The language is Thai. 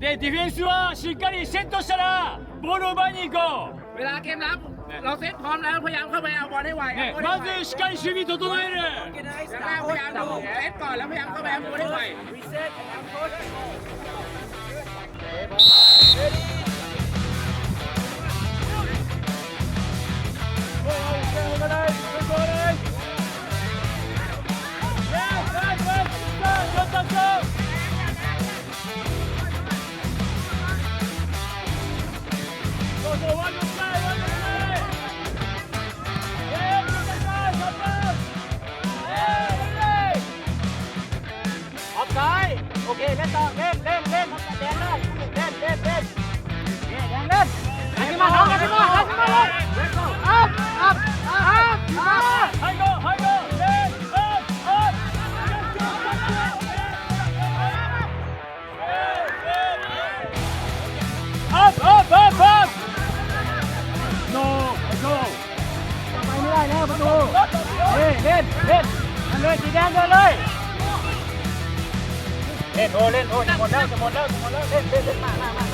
でディフェンスはしっかりセットしたらボールを奪いに行こ เวลาเกมรับ เราเซตพร้อมแล้วพยายามเข้าไปเอาบอลให้ไว う、 เอา ね บอลให้ ま ไว ずしっかり守備整える อย่างแรกพยายามดูเซตก่อนแล้วพยายามเข้าไปเอาบอลให้ไว ออก โอเคเล่นต่อเล่นเล่นเล่น นเลยสีแดงเดินเลยเล่นโอเล่นโอจะหมดแล้วจะหมดแล้วจะหมดแล้วเล่นเล่นเล่นมามามา